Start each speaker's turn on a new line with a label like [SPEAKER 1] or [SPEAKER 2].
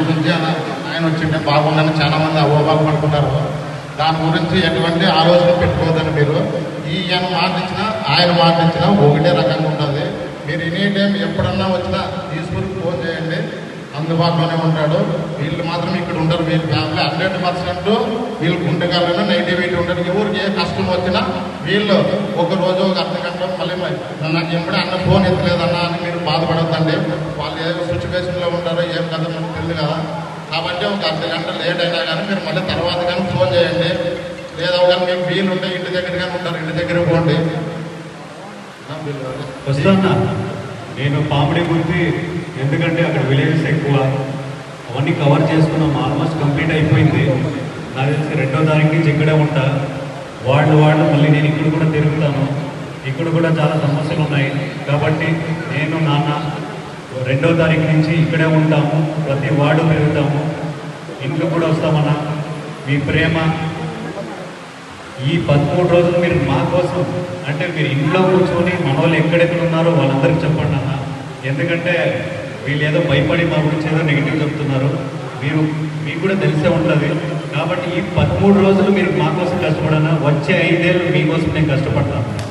[SPEAKER 1] గురించి ఆయన- వచ్చింటే బాగుందని చాలా మంది అవోబాలు దాని గురించి ఎటువంటి ఆలోచన పెట్టుకోవద్దని మీరు. ఈయన మాటించినా ఆయన మాటించినా ఒకటే రకంగా ఉంటుంది మీరు ఎనీ టైం ఎప్పుడన్నా వచ్చినా తీసుకుని ఫోన్ చేయండి. అందుబాటులోనే ఉంటాడు. వీళ్ళు మాత్రం ఇక్కడ ఉండరు. వీళ్ళ ఫ్యామిలీ హండ్రెడ్ పర్సెంట్ వీళ్ళు గుండెగాలను నెగిటివిటీ ఉండరు ఎవరికి ఏ కష్టం వచ్చినా వీళ్ళు ఒక రోజు ఒక అర్ధ గంట మళ్ళీ మరి నాకు ఎప్పుడు అన్న ఫోన్ ఎత్తలేదన్నా అని మీరు బాధపడద్దండి. సిచ్యువేషన్లో ఉంటారో ఏం కథ మనకు తెలియదు కదా. కాబట్టి ఒక అర్ధ గంట లేట్ అయినా కానీ మీరు మళ్ళీ తర్వాత కానీ ఫోన్ చేయండి. లేదా కానీ మీకు వీలు ఉంటే ఇంటి దగ్గర కానీ ఉంటారు ఇంటి దగ్గర పోండి.
[SPEAKER 2] వస్తున్నా నేను పామిడి గురించి ఎందుకంటే అక్కడ విలేజెస్ ఎక్కువ. అవన్నీ కవర్ చేసుకున్నాం ఆల్మోస్ట్ కంప్లీట్ అయిపోయింది. నాకు తెలిసి రెండో తారీఖు నుంచి ఇక్కడే ఉంటా. వాళ్ళు వాళ్ళు మళ్ళీ నేను ఇక్కడ కూడా తిరుగుతాను. ఇక్కడ కూడా చాలా సమస్యలు ఉన్నాయి. కాబట్టి నేను నాన్న రెండో తారీఖు నుంచి ఇక్కడే ఉంటాము ప్రతి వార్డు పెరుగుతాము. ఇంట్లో కూడా వస్తామన్నా మీ ప్రేమ. ఈ పదమూడు రోజులు మీరు మా కోసం అంటే మీరు ఇంట్లో కూర్చొని మన వాళ్ళు ఎక్కడెక్కడ ఉన్నారో వాళ్ళందరికీ చెప్పండి అన్న. ఎందుకంటే వీళ్ళు ఏదో భయపడి మా గురించి ఏదో నెగిటివ్ చెప్తున్నారు. మీరు మీకు కూడా తెలిసే ఉంటుంది. కాబట్టి ఈ పదమూడు రోజులు మీరు మా కోసం కష్టపడనా వచ్చే ఐదేళ్ళు మీకోసం నేను కష్టపడతాను.